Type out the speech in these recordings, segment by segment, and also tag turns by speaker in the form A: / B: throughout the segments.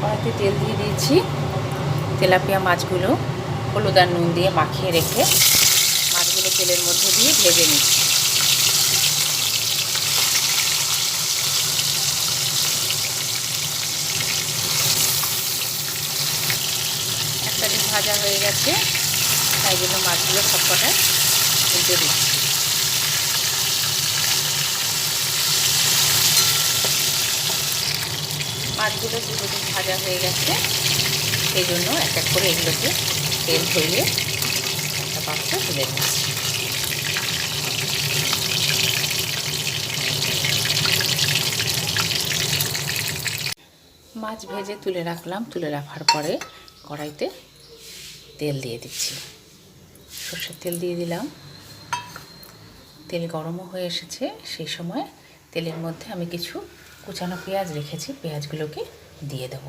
A: কড়াইতে তেল দিয়ে দিয়েছি। তেলাপিয়া মাছগুলো হলুদ আর নুন দিয়ে মাখিয়ে রেখে মাছগুলো তেলের মধ্যে দিয়ে ভেজে নিচ্ছি। একটা ভাজা হয়ে গেছে, তাই জন্য মাছগুলো সবকটা উল্টে দিচ্ছি। মাছগুলো দুটো ভাজা হয়ে গেছে। সেই জন্য এক এক করে এগুলোকে তেল ধরিয়ে একটা পাত্র তুলে নিচ্ছি। মাছ ভেজে তুলে রাখলাম। তুলে রাখার পরে কড়াইতে তেল দিয়ে দিচ্ছি। সর্ষের তেল দিয়ে দিলাম। তেল গরমও হয়ে এসেছে। সেই সময় তেলের মধ্যে আমি কিছু কুচানো পেঁয়াজ রেখেছি, পেঁয়াজগুলোকে দিয়ে দেব।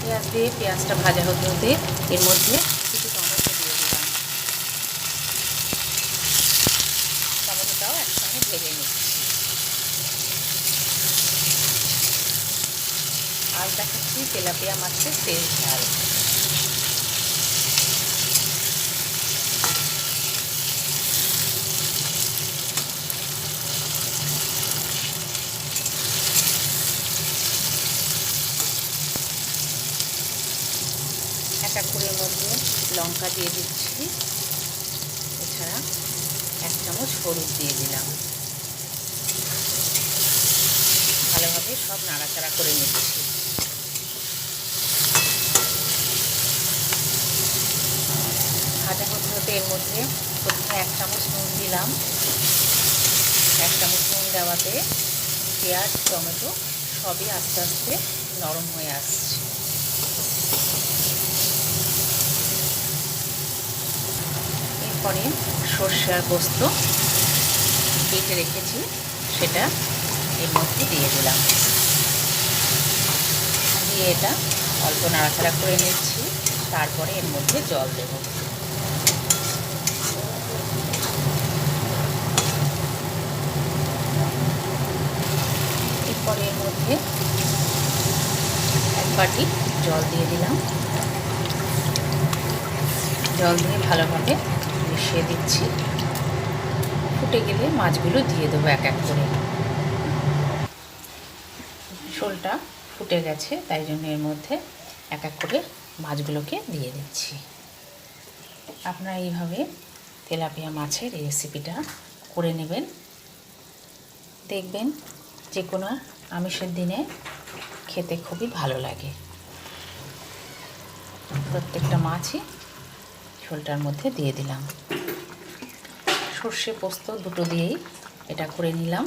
A: পেঁয়াজ দিয়ে পেঁয়াজটা ভাজা হতে হতে এর মধ্যে কিছু টমেটো দিয়ে দিলাম। টমেটোটাও একসঙ্গে ভেজে নিচ্ছি। আজ দেখাচ্ছি তেলাপিয়া মাছের তেল ঝাল এক এক করে মধ্যে লঙ্কা দিয়ে দিচ্ছি। এছাড়া এক চামচ হলুদ দিয়ে দিলাম। ভালোভাবে সব নাড়াচাড়া করে নিচ্ছি। ভাজা হতে হতে এর মধ্যে প্রথমে এক চামচ নুন দিলাম। এক চামচ নুন দেওয়াতে পেঁয়াজ, টমেটো সবই আস্তে আস্তে নরম হয়ে আসছে। এরপরে সর্ষে আর পোস্ত কেটে রেখেছি, সেটা এর মধ্যে দিয়ে দিলাম। দিয়ে এটা অল্প নাড়াচাড়া করে নিচ্ছি, তারপরে এর মধ্যে জল দেব। এরপরে এর মধ্যে এক বাটি জল দিয়ে দিলাম। জল দিয়ে ভালোভাবে মিশিয়ে দিচ্ছি। ফুটে গেলে মাছগুলো দিয়ে দেবো এক এক করে। শোলটা ফুটে গেছে, তাই জন্য এর মধ্যে এক এক করে মাছগুলোকে দিয়ে দিচ্ছি। আপনারা এইভাবে তেলাপিয়া মাছের এই রেসিপিটা করে নেবেন। দেখবেন যে কোনো আমিষের দিনে খেতে খুবই ভালো লাগে। প্রত্যেকটা মাছই ঝোলটার মধ্যে দিয়ে দিলাম। সর্ষে পোস্ত দুটো দিয়েই এটা করে নিলাম।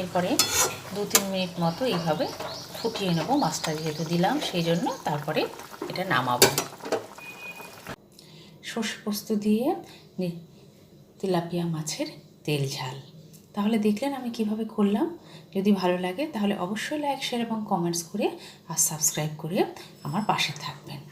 A: এরপরে দু তিন মিনিট মতো এইভাবে ফুটিয়ে নেব মাছটা যেহেতু দিলাম, সেই জন্য তারপরে এটা নামাবো। সর্ষে পোস্ত দিয়ে তেলাপিয়া মাছের তেল ঝাল। তাহলে দেখলেন আমি কীভাবে করলাম। যদি ভালো লাগে তাহলে অবশ্যই লাইক শেয়ার এবং কমেন্টস করে আর সাবস্ক্রাইব করে আমার পাশে থাকবেন।